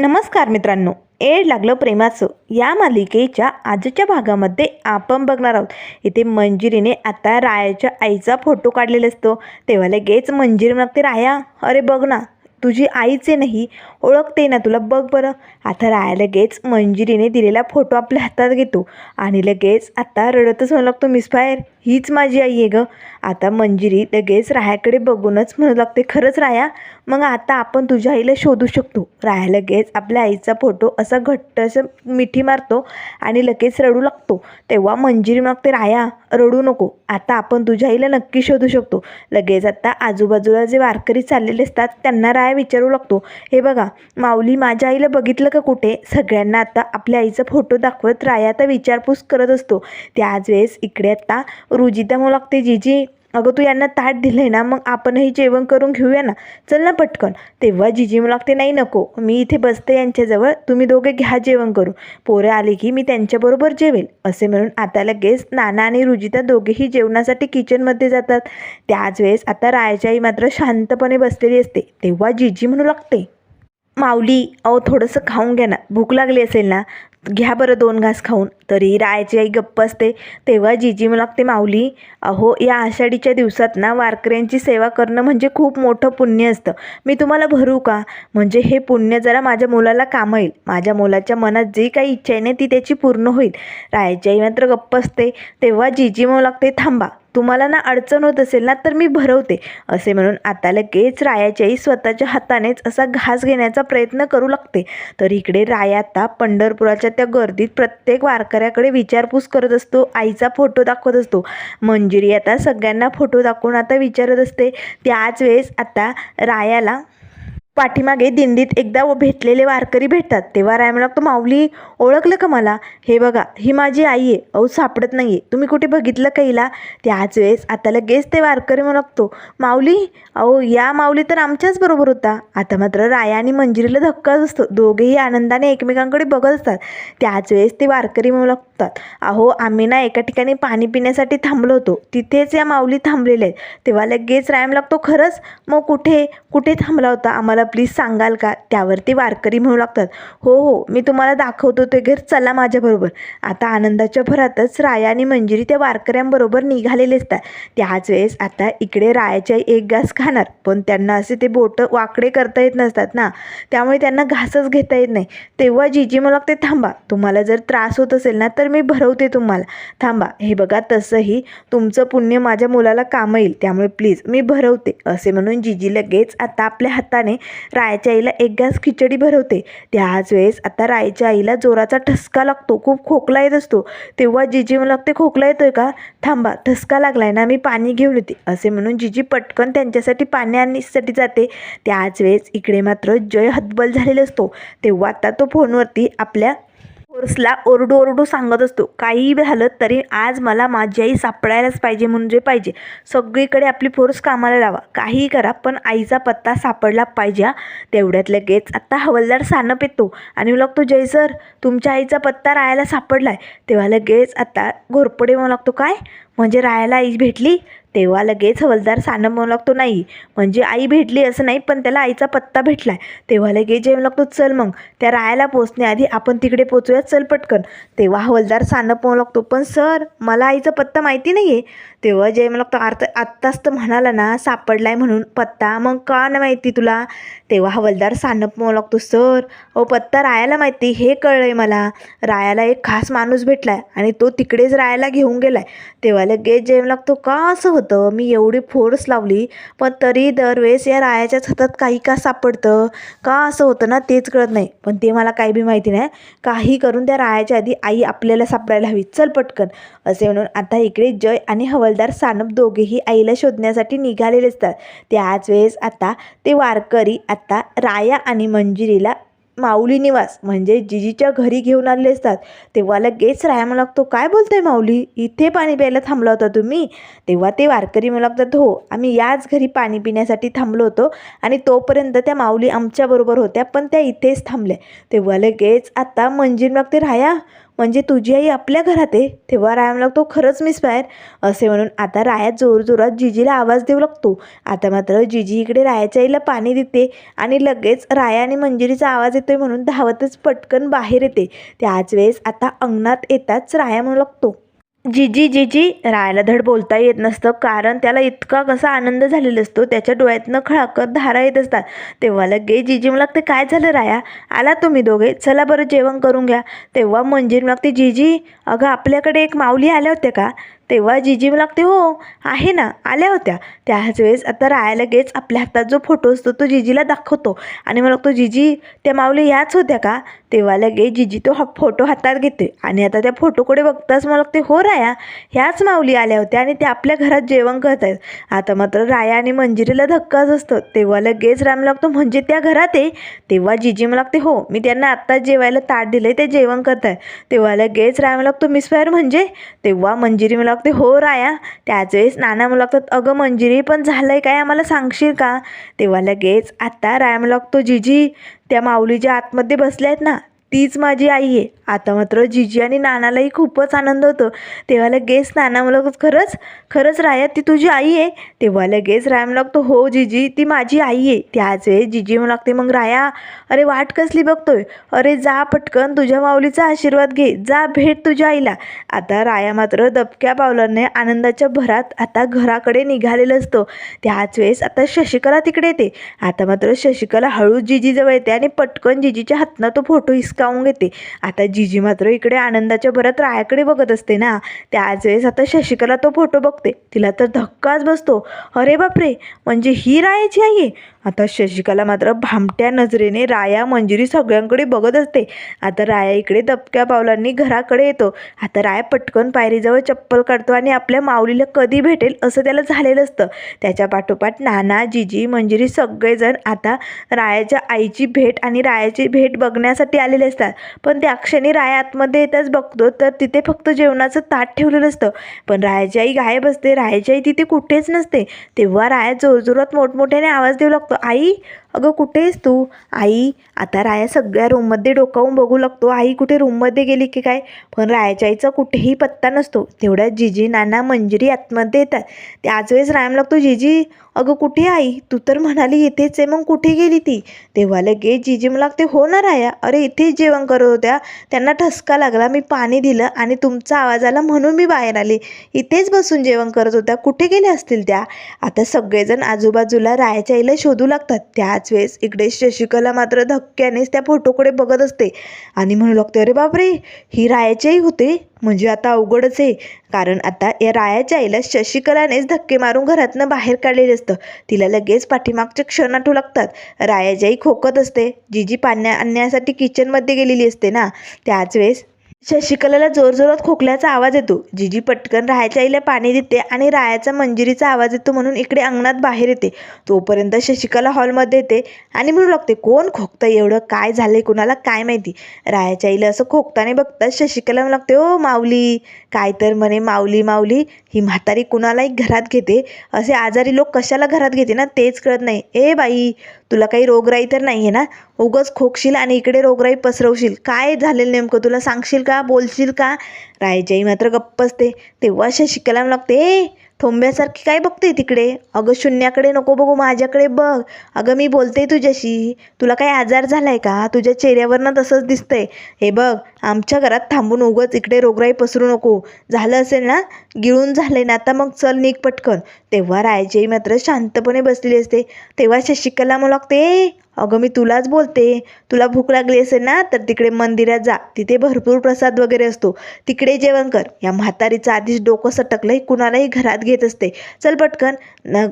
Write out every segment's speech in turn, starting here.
नमस्कार मित्रांनो. एड लागलं प्रेमाचं. या मालिकेच्या आजच्या भागामध्ये आपण बघणार आहोत. इथे मंजिरीने आता रायाच्या आईचा फोटो काढलेला असतो. तेव्हा लगेच मंजिरी म्हणते राया अरे बघ ना तुझी आईचे नाही ओळखते ना तुला बघ बरं. आता राया लगेच मंजिरीने दिलेला फोटो आपल्या हातात घेतो. आणि लगेच आता रडतच म्हणू लागतो मिसफायर हीच माझी आई आहे गं. आता मंजिरी लगेच रायाकडे बघूनच म्हणू लागते खरंच राया मग आता आपण तुझ्या आईला शोधू शकतो. राया लगेच आपल्या आईचा फोटो असा घट्ट असं मिठी मारतो आणि लगेच रडू लागतो. तेव्हा मंजिरी मागते राया रडू नको आता आपण तुझ्या आईला नक्की शोधू शकतो. लगेच आता आजूबाजूला जे वारकरी चाललेले असतात त्यांना राया विचारू लागतो हे बघा माऊली माझ्या आईला बघितलं का कुठे? सगळ्यांना आता आपल्या आईचा फोटो दाखवत राया आता विचारपूस करत असतो. त्याच वेळेस इकडे आता रुजिता म्हणू लागते जीजी अगं तू यांना ताट दिलं आहे ना मग आपणही जेवण करून घेऊया ना. चल ना पटकन. तेव्हा जिजी मला लागते नाही नको. मी इथे बसते यांच्याजवळ. तुम्ही दोघे घ्या जेवण करून. पोरं आले की मी त्यांच्याबरोबर जेवेल. असे म्हणून आता लगेच नाना आणि रुजिता दोघेही जेवणासाठी किचनमध्ये जातात. त्याच वेळेस आता रायाची मात्र शांतपणे बसलेली असते. तेव्हा जिजी म्हणू लागते माऊली अहो थोडंसं खाऊन घ्या ना. भूक लागली असेल ना. घ्या बरं दोन घास खाऊन. तरी रायाची आई गप्प असते. तेव्हा जीजी मला लागते माऊली अहो या आषाढीच्या दिवसात ना वारकऱ्यांची सेवा करणं म्हणजे खूप मोठं पुण्य असतं. मी तुम्हाला भरू का? म्हणजे हे पुण्य जरा माझ्या मुलाला कामं येईल माझ्या मुलाच्या मनात जी काही इच्छा आहे ना ती त्याची पूर्ण होईल. रायाची आई मात्र गप्प असते. तेव्हा जीजी लागते थांबा. तुम्हाला ना अडचण होत असेल ना तर मी भरवते. असे म्हणून आता लगेच रायाची आई स्वतःच्या हातानेच असा घास घेण्याचा प्रयत्न करू लागते. तर इकडे राया आता पंढरपुराच्या त्या गर्दीत प्रत्येक वारकऱ्याकडे विचारपूस करत असतो आईचा फोटो दाखवत असतो. मंजिरी आता सगळ्यांना फोटो दाखवून आता विचारत असते. त्याच वेळेस आता रायाला पाठीमागे दिंडीत एकदा व भेटलेले वारकरी भेटतात. तेव्हा राय म्हणा माऊली ओळखलं का मला? हे बघा ही माझी आई आहे. अहो सापडत नाही आहे तुम्ही कुठे बघितलं का हिला? त्याच वेळेस आता लगेच ते वारकरी म्हणतो लागतो माऊली अहो या माऊली तर आमच्याच बरोबर होता. आता मात्र राया आणि मंजिरीला धक्काच असतो. दोघेही आनंदाने एकमेकांकडे बघत असतात. त्याच वेळेस ते वारकरी म्हणू लागतात अहो आम्ही ना एका ठिकाणी पाणी पिण्यासाठी थांबलो होतो. तिथेच या माऊली थांबलेल्या आहेत. तेव्हा लगेच रायम लागतो खरंच. मग कुठे कुठे थांबला होता? आम्हाला प्लीज सांगाल का? त्यावरती वारकरी म्हणू लागतात. हो हो मी तुम्हाला दाखवतो ते घर. चला माझ्याबरोबर आता आनंदाच्या भरातच राया आणि मंजिरी त्या वारकऱ्यांबरोबर निघालेले असतात. त्याच वेळेस आता इकडे रायाच्या एक घास खाणार. पण त्यांना असे ते बोटं वाकडे करता येत नसतात ना. त्यामुळे त्यांना घासच घेता येत नाही. तेव्हा जीजी मला लागते थांबा तुम्हाला जर त्रास होत असेल ना तर मी भरवते तुम्हाला. थांबा हे बघा तसंही तुमचं पुण्य माझ्या मुलाला काम येईल त्यामुळे प्लीज मी भरवते. असे म्हणून जिजी लगेच आता आपल्या हाताने रायाच्या आईला एक घास खिचडी भरवते. त्याच वेळेस आता रायच्या आईला जोराचा ठसका लागतो खूप खोकला येत असतो. तेव्हा जिजी मला लागते खोकला येतोय का? थांबा ठसका लागलाय ना मी पाणी घेऊन येते. असे म्हणून जिजी पटकन त्यांच्यासाठी पाणी आणण्यासाठी जाते. त्याच वेळेस इकडे मात्र जय हतबल झालेला असतो. तेव्हा आता तो फोनवरती आपल्या फोर्सला ओरडू ओरडू सांगत असतो. काहीही झालं तरी आज मला माझी आई सापडायलाच पाहिजे म्हणजे पाहिजे. सगळीकडे आपली फोर्स कामाला लावा. काहीही करा पण आईचा पत्ता सापडला पाहिजे हा. तेवढ्यात लगेच आत्ता हवलदार सानप येतो आणि मला लागतो जय सर तुमच्या आईचा पत्ता राहायला सापडला आहे तेव्हा लगेच आता घोरपडे म्हणू लागतो काय? म्हणजे रायाला आई भेटली तेव्हा लगेच हवलदार सानप म्हणू लागतो नाही म्हणजे आई भेटली असं नाही पण त्याला आईचा पत्ता भेटला आहे तेव्हा लगेच जेवण लागतो चल मग त्या रायाला पोचण्याआधी आपण तिकडे पोचूया चल पटकन. तेव्हा हवलदार सानप म्हणू लागतो पण सर मला आईचा पत्ता माहिती नाही आहे तेव्हा जय मला लागतो अर्थ आत्ताच तर म्हणाला ना सापडलाय म्हणून पत्ता मग का नाही माहिती तुला? तेव्हा हवलदार सानं म्हणू लागतो सर अहो पत्ता रायाला माहिती हे कळलं आहे मला रायाला एक खास माणूस भेटला आहे आणि तो तिकडेच रायाला घेऊन गेला आहे तेव्हा लगेच जेवण लागतो. का असं होतं? मी एवढी फोर्स लावली पण तरी दरवेळेस या रायाच्याच हातात काही का सापडतं? का असं होतं ना तेच कळत नाही. पण ते मला काही बी माहिती नाही. काही करून त्या रायाच्या आधी आई आपल्याला सापडायला हवी. चल पटकन. असे म्हणून आता इकडे जय आणि हवलदार सानप दोघेही आईला शोधण्यासाठी निघालेले असतात. त्याच वेळेस आता ते वारकरी आता राया आणि मंजिरीला माऊली निवास. म्हणजे जिजीच्या घरी घेऊन आलेले असतात. तेव्हा लगेच राया मला लागतो काय बोलताय माऊली? इथे पाणी प्यायला थांबला होता तुम्ही? तेव्हा ते वारकरी मला लागतात हो आम्ही याच घरी पाणी पिण्यासाठी थांबलो होतो आणि तोपर्यंत त्या माऊली आमच्याबरोबर होत्या पण त्या इथेच थांबल्या. तेव्हा लगेच आता मंजिरी लागते राया म्हणजे तुझी आई आपल्या घरात आहे तेव्हा राया लागतो खरंच मिस बाहेर. असे म्हणून आता राया जोरजोरात जिजीला आवाज देऊ लागतो. आता मात्र जिजी इकडे रायाच्या आईला पाणी देते आणि लगेच राया आणि मंजिरीचा आवाज येतोय म्हणून धावतच पटकन बाहेर येते. त्याच वेळेस आता अंगणात येताच राया म्हणू लागतो. जिजी जिजी रायला धड बोलता येत नसतं. कारण त्याला इतका कसा आनंद झालेला असतो त्याच्या डोळ्यातनं खळाकत धारा येत असतात. तेव्हा लगे जिजी मला लागते काय झालं राया? आला तुम्ही दोघे? चला बरं जेवण करून घ्या. तेव्हा मंजिरी मग लागते जिजी अगं आपल्याकडे एक माऊली आल्या होत्या का? तेव्हा जिजी मला लागते हो. आहे ना? आल्या होत्या. त्याच वेळेस आता राया लगेच आपल्या हातात जो फोटो असतो तो जिजीला दाखवतो. आणि मला लागतो जिजी त्या माऊली याच होत्या का? तेव्हा लगेच जिजी तो हा फोटो हातात घेते आणि आता त्या फोटोकडे बघताच मला लागते हो राया ह्याच माऊली आल्या होत्या आणि त्या आपल्या घरात जेवण करत आहेत. आता मात्र राया आणि मंजिरीला धक्काच असतो. तेव्हा लगेच राम लागतो म्हणजे त्या घरात आहे? तेव्हा जिजी मला लागते हो मी त्यांना आत्ताच जेवायला ताट दिलं ते जेवण करत आहे तेव्हा लगेच राम मला लागतो मिस फायर म्हणजे? तेव्हा मंजिरी मला लागते हो राया त्याच वेळेस नाना मला लागतात अगं मंजिरी पण झालं आहे काय? आम्हाला सांगशील का? तेव्हा लगेच आता राया म्हणू लागतो जिजी त्या माऊलीच्या आतमध्ये बसल्या आहेत ना तीच माझी आई आहे. आता मात्र जिजी आणि नानालाही खूपच आनंद होतो. तेव्हा लगेच नाना मला खरंच? खरंच राया ती तुझी आई आहे? तेव्हा लगेच राया मला लागतो हो जिजी ती माझी आई आहे. त्याच वेळेस जिजी मला लागते मग राया अरे वाट कसली बघतोय? अरे जा पटकन तुझ्या माऊलीचा आशीर्वाद घे. जा भेट तुझ्या आईला. आता राया मात्र दबक्या पावलाने आनंदाच्या भरात आता घराकडे निघालेलं असतो. त्याच वेळेस आता शशिकला तिकडे येते. आता मात्र शशिकला हळू जिजीजवळ येते आणि पटकन जिजीच्या हातनं तो फोटो हिसकावून घेते. आता जिजी मात्र इकडे आनंदाच्या भरात रायाकडे बघत असते ना. त्याच वेळेस आता शशिकला तो फोटो बघते. तिला तर धक्काच बसतो. अरे बापरे! म्हणजे ही रायाची आई आहे. आता शशिकला मात्र भामट्या नजरेने राया मंजिरी सगळ्यांकडे बघत असते. आता राया इकडे दबक्या पावलांनी घराकडे येतो. आता राया पटकन पायरीजवळ चप्पल काढतो आणि आपल्या माऊलीला कधी भेटेल असं त्याला झालेलं असतं. त्याच्या पाठोपाठ नाना जिजी मंजिरी सगळेजण आता रायाच्या आईची भेट आणि रायाची भेट बघण्यासाठी आलेले असतात. पण त्या क्षणी राया आतमध्ये येताच बघतो तर तिथे फक्त जेवणाचं ताट ठेवलेलं असतं. पण रायाची आई गायब असते. रायाची आई तिथे कुठेच नसते. तेव्हा राया जोरजोरात मोठमोठ्याने आवाज देऊ लागतो. आई अगं कुठे आहेस तू? आई आता राया सगळ्या रूममध्ये डोकावून बघू लागतो. आई कुठे रूममध्ये गेली की काय? पण रायाच्या आईचा कुठेही पत्ता नसतो. तेवढ्यात जिजी नाना मंजिरी आतमध्ये येतात. त्याच वेळेस रायम लागतो जिजी अगं कुठे आई? तू तर म्हणाली इथेच आहे मग कुठे गेली ती? तेव्हा लगेच जिजी मला लागते हो ना राया. अरे इथेच जेवण करत होत्या. त्यांना ठसका लागला. मी पाणी दिलं आणि तुमचा आवाज आला म्हणून मी बाहेर आले. इथेच बसून जेवण करत होत्या. कुठे गेल्या असतील त्या? आता सगळेजण आजूबाजूला रायाच्या आईला शोधू लागतात. त्याच त्याच वेळेस इकडे शशिकला मात्र धक्क्यानेच त्या फोटोकडे बघत असते. आणि म्हणू लागते अरे बापरे ही रायाचीही होते. म्हणजे आता अवघडच आहे. कारण आता या रायाच्या आईला शशिकलानेच धक्के मारून घरातनं बाहेर काढलेले असतं. तिला लगेच पाठीमागचे क्षण आठवू लागतात. रायाची आई खोकत असते. जी जी पाण्या आणण्यासाठी किचनमध्ये गेलेली असते ना. त्याच वेळेस शशिकलाला जोरजोरात खोकल्याचा आवाज येतो. जिजी पटकन रायाच्या आईला पाणी देते आणि रायाचा मंजिरीचा आवाज येतो म्हणून इकडे अंगणात बाहेर येते. तोपर्यंत शशिकला हॉलमध्ये येते आणि म्हणू लागते कोण खोकतं एवढं? काय झालंय? कुणाला काय माहिती? रायाच्या आईला असं खोकताने बघताच शशिकला म्हणू लागते ओ माऊली काय तर म्हणे माऊली माऊली ही म्हातारी कुणालाही घरात घेते? असे आजारी लोक कशाला घरात घेते ना? तेच कळत नाही. ए बाई तुला काही रोगराई तर नाही आहे ना? उगच खोकशील आणि इकडे रोगराई पसरवशील. काय झालेलं नेमकं? तुला सांगशील का? बोलशील का? रायजाई मात्र गप्प असते. तेव्हा अशा शिकायला लागते थोंब्यासारखी काय बघते तिकडे? अगं शून्याकडे नको बघू माझ्याकडे बघ. अगं मी बोलते तुझ्याशी. तुला काही आजार झाला आहे का? तुझ्या चेहऱ्यावरनं तसंच दिसतंय. हे बघ आमच्या घरात थांबून उगंच इकडे रोगराई पसरू नको. झालं असेल ना? गिळून झालंय ना? आता मग चल निक पटकन. तेव्हा रायच्याई मात्र शांतपणे बसलेली असते. तेव्हा शशिकला मला लागते अगं मी तुलाच बोलते. तुला भूक लागली असेल ना तर तिकडे मंदिरात जा. तिथे भरपूर प्रसाद वगैरे असतो. तिकडे जेवण कर. या म्हातारीचं आधीच डोकं सटकलंही कुणालाही घरात घेत असते. चल पटकन. न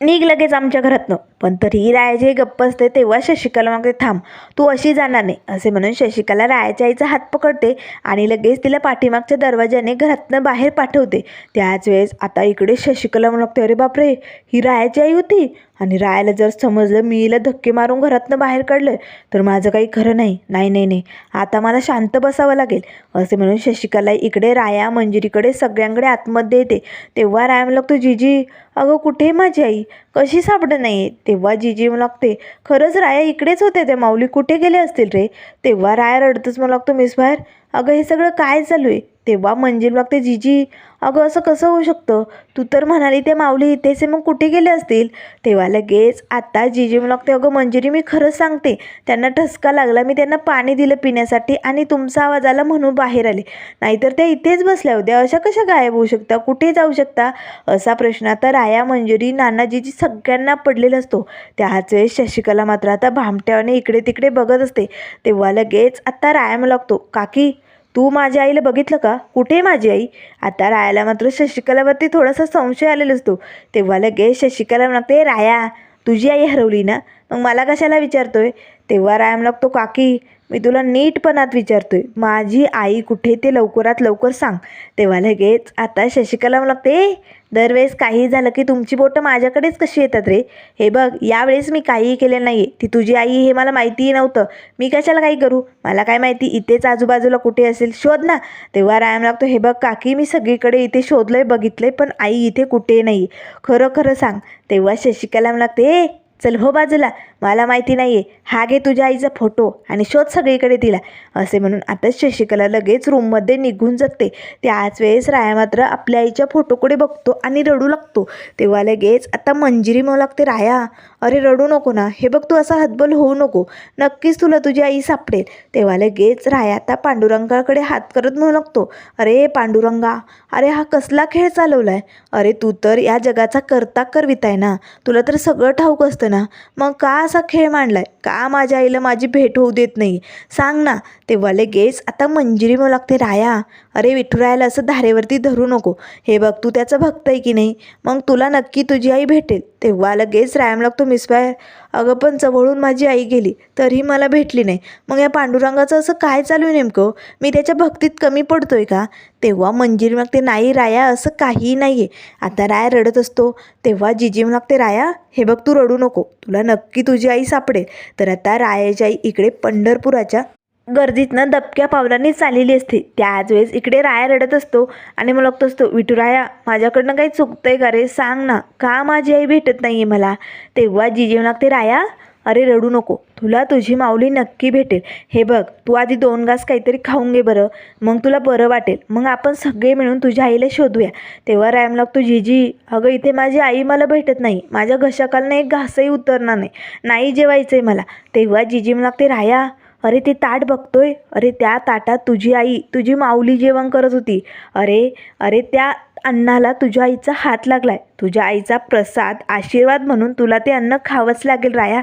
निघ लगेच आमच्या घरातनं. पण तरीही रायाची गप्प असते तेव्हा शशिकला मागते थांब. तू अशी जाणार नाही असे म्हणून शशिकला रायाच्या आईचा हात पकडते आणि लगेच तिला पाठीमागच्या दरवाजाने घरातनं बाहेर पाठवते. त्याच वेळेस आता इकडे शशिकला म्हणू लागते अरे बापरे ही रायाची आई होती. आणि रायाला जर समजलं मी हिला धक्के मारून घरातनं बाहेर काढलं तर माझं काही खरं नाही. नाही नाही नाही. आता मला शांत बसावं लागेल. असे म्हणून शशिकला इकडे राया मंजिरीकडे सगळ्यांकडे आतमध्ये येते. तेव्हा राया म्हणू लागतो जिजी अगं कुठे माझी आई? कशी सापडत नाही? तेव्हा जिजी म्हणू लागते खरंच राया इकडेच होते ते माऊली. कुठे गेले असतील रे? तेव्हा राया रडतच मला लागतो मिस बाहेर अगं हे सगळं काय चालू आहे? तेव्हा मंजिल बघते जीजी. अगं असं कसं होऊ शकतं? तू तर म्हणाली ते माऊली इथेच आहे मग कुठे गेले असतील? तेव्हा लगेच आत्ता जीजी लागते अगं मंजिरी मी खरंच सांगते त्यांना ठसका लागला मी त्यांना पाणी दिलं पिण्यासाठी आणि तुमचा आवाज आला म्हणून बाहेर आले. नाहीतर त्या इथेच बसल्या होत्या. अशा कशा गायब होऊ शकता? कुठे जाऊ शकता? असा प्रश्न आता राया मंजुरी नानाजीजी सगळ्यांना पडलेला असतो. त्याच वेळेस शशिकला मात्र आता भामट्याने इकडे तिकडे बघत असते. तेव्हा लगेच आत्ता राया लागतो काकी तू माझ्या आईला बघितलं का? कुठे आहे माझी आई? आता रायाला मात्र शशिकलावरती थोडासा संशय आलेला असतो. तेव्हा लगेच शशिकला म्हणते राया तुझी आई हरवली ना? मग मला कशाला विचारतोय? तेव्हा राया लागतो काकी मी तुला नीटपणात विचारतोय. माझी आई कुठे ते लवकरात लवकर सांग. तेव्हा लगेच आता शशिकला लागते दरवेळेस काही झालं की तुमची बोटं माझ्याकडेच कशी येतात रे? हे बघ यावेळेस मी काहीही केलेलं नाही आहे ती तुझी आई हे मला माहितीही नव्हतं. मी कशाला काही करू? मला काय माहिती इथेच आजूबाजूला कुठे असेल? शोध ना. तेव्हा रायम लागतो हे बघ काकी मी सगळीकडे इथे शोधलंय बघितलंय पण आई इथे कुठे नाही खरं खरं सांग. तेव्हा शशिकला लागते ए चल हो बाजूला. मला माहिती नाही आहे हा घे तुझ्या आईचा फोटो आणि शोध सगळीकडे तिला. असे म्हणून आता शशिकला लगेच रूममध्ये निघून जाते. त्याच वेळेस राया मात्र आपल्या आईच्या फोटोकडे बघतो आणि रडू लागतो. तेव्हा लगेच आता मंजिरी म्हणू लागते राया अरे रडू नको ना. हे बघ तू असा हतबल होऊ नको. नक्कीच तुला तुझी आई सापडेल. तेव्हा लगेच राया आता पांडुरंगाकडे हात करत म्हणू लागतो अरे पांडुरंगा अरे हा कसला खेळ चालवलाय? अरे तू तर या जगाचा करता करवित आहे ना. तुला तर सगळं ठाऊक असतं ना. मग का असा खेळ मांडलाय. का माझ्या आईला माझी भेट होऊ देत नाही? सांग ना. तेव्हा लगेच आता मंजिरी म्हणू लागते राया अरे विठुरायाला असं धारेवरती धरू नको. हे बघ तू त्याचं भक्त आहे की नाही? मग तुला नक्की तुझी आई भेटेल. तेव्हा लगेच रायाम लागतो मिसबाय अगं पण जवळून माझी आई गेली तरीही मला भेटली नाही. मग या पांडुरंगाचं असं काय चालू आहे नेमकं? मी त्याच्या भक्तीत कमी पडतोय का? तेव्हा मंजिरी मग ते नाही राया असं काहीही नाही आहे आता राया रडत असतो. तेव्हा जिजी लागते राया हे बघ तू रडू नको. तुला नक्की तुझी आई सापडेल. तर आता रायाची आई इकडे पंढरपुराच्या गर्दीतनं दबक्या पावलांनी चाललेली असते. त्याच वेळेस इकडे राया रडत असतो आणि मग लागतो असतो विठुराया माझ्याकडनं काही चुकतंय का रे? सांग ना. का माझी आई भेटत नाही आहे मला? तेव्हा जिजी लागते राया अरे रडू नको. तुला तुझी माऊली नक्की भेटेल. हे बघ तू आधी दोन घास काहीतरी खाऊन घे बरं. मग तुला बरं वाटेल. मग आपण सगळे मिळून तुझ्या आईला शोधूया. तेव्हा रायम लागतो जीजी अगं इथे माझी आई मला भेटत नाही. माझ्या घशाकालनं एक घासही उतरणार नाही. नाही जेवायचं आहे मला. तेव्हा जीजी मला लागते राया अरे ते ताट बघतोय. अरे त्या ताटात तुझी आई तुझी माऊली जेवण करत होती. अरे अरे त्या अन्नाला तुझ्या आईचा हात लागलाय. तुझ्या आईचा प्रसाद आशीर्वाद म्हणून तुला ते अन्न खावंच लागेल राया.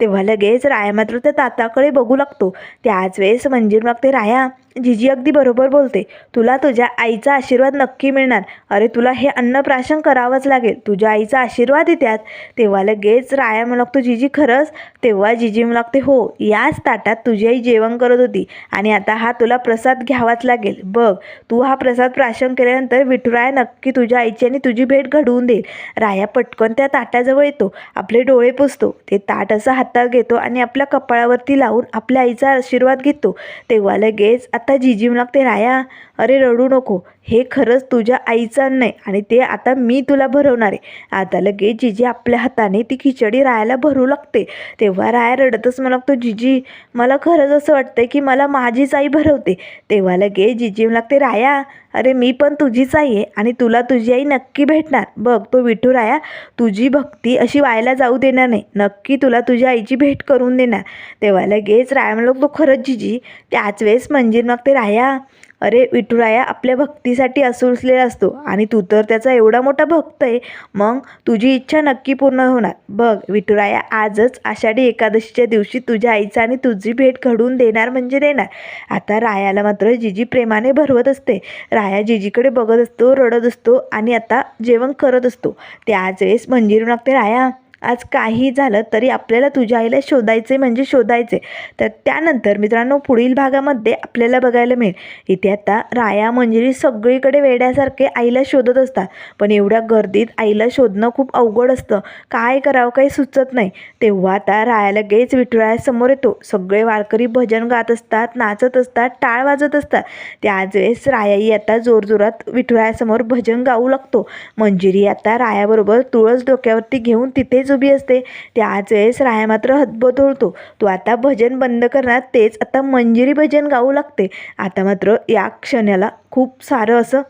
तेव्हा लगेच राया मात्र त्या ताताकडे बघू लागतो. त्याच वेळेस म्हणजे मागते राया जिजी अगदी बरोबर बोलते. तुला तुझ्या आईचा आशीर्वाद नक्की मिळणार. अरे तुला हे अन्न प्राशन करावंच लागेल. तुझ्या आईचा आशीर्वाद आहे त्यात. तेव्हा लगेच राया म्हणू लागतो जिजी खरंच? तेव्हा जिजी म्हणू लागते हो याच ताटात तुझी आई जेवण करत होती आणि आता हा तुला प्रसाद घ्यावाच लागेल. बघ तू हा प्रसाद प्राशन केल्यानंतर विठुराया नक्की तुझ्या आईची आणि तुझी भेट घडवून देईल. राया पटकन त्या ताटाजवळ येतो. आपले डोळे पुसतो. ते ताट असं हातात घेतो आणि आपल्या कपाळावरती लावून आपल्या आईचा आशीर्वाद घेतो. तेव्हा लगेच आता जिजीम लागते राया अरे रडू नको हे खरंच तुझ्या आईचं अन्न आहे आणि ते आता मी तुला भरवणार आहे. आता लगेच जिजी आपल्या हाताने ती खिचडी रायाला भरू लागते. तेव्हा राया रडतच मला लागतो जिजी मला खरंच असं वाटतंय की मला माझीच आई भरवते. तेव्हा लगेच जिजी लागते राया अरे मी पण तुझीच आई आहे आणि तुला तुझी आई नक्की भेटणार. बघ तो विठू राया तुझी भक्ती अशी व्हायला जाऊ देणार नाही. नक्की तुला तुझ्या आईची भेट करून देणार. तेव्हा लगेच राया म्हणलो तो खरंच जिजी त्याच वेळेस मंजिर मग ते राया अरे विठुराया आपल्या भक्तीसाठी असुसलेला असतो आणि तू तर त्याचा एवढा मोठा भक्त आहे. मग तुझी इच्छा नक्की पूर्ण होणार. बघ विठुराया आजच आषाढी एकादशीच्या दिवशी तुझ्या आईचा आणि तुझी भेट घडवून देणार म्हणजे देणार. आता रायाला मात्र जिजी प्रेमाने भरवत असते. राया जिजीकडे बघत असतो रडत असतो आणि आता जेवण करत असतो. त्याच वेळेस मंजिरी लागते राया. आज काही झालं तरी आपल्याला तुझ्या आईला शोधायचे म्हणजे शोधायचे तर त्यानंतर मित्रांनो पुढील भागामध्ये आपल्याला बघायला मिळेल. इथे आता राया मंजिरी सगळीकडे वेड्यासारखे आईला शोधत असतात. पण एवढ्या गर्दीत आईला शोधणं खूप अवघड असतं. काय करावं काही सुचत नाही. तेव्हा आता राया लगेच विठुरायासमोर येतो. सगळे वारकरी भजन गात असतात नाचत असतात टाळ वाजत असतात. त्याच वेळेस रायाही आता जोरजोरात विठुरायासमोर भजन गाऊ लागतो. मंजिरी आता रायाबरोबर तुळस डोक्यावरती घेऊन तिथेच उभी असते. त्याच वेळेस राया मात्र हतबत होतो. तो आता भजन बंद करणार तेच आता मंजिरी भजन गाऊ लागते. आता मात्र या क्षणाला खूप सारं असं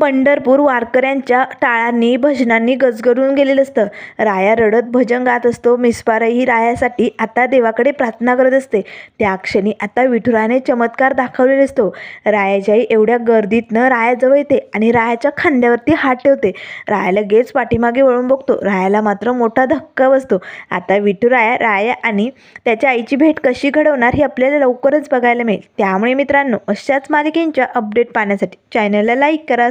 पंढरपूर वारकऱ्यांच्या टाळांनी भजनांनी गजगरून गेलेलं असतं. राया रडत भजन गात असतो. मिसपाराही रायासाठी आता देवाकडे प्रार्थना करत असते. त्या क्षणी आता विठुराने चमत्कार दाखवलेला असतो. रायाच्याही एवढ्या गर्दीतनं रायाजवळ येते आणि रायाच्या खांद्यावरती हात ठेवते. राया लगेच पाठीमागे वळून बघतो. रायाला मात्र मोठा धक्का बसतो. आता विठुराया राया आणि त्याच्या आईची भेट कशी घडवणार हे आपल्याला लवकरच बघायला मिळेल. त्यामुळे मित्रांनो अशाच मालिकेंच्या अपडेट पाहण्यासाठी चॅनलला लाईक करा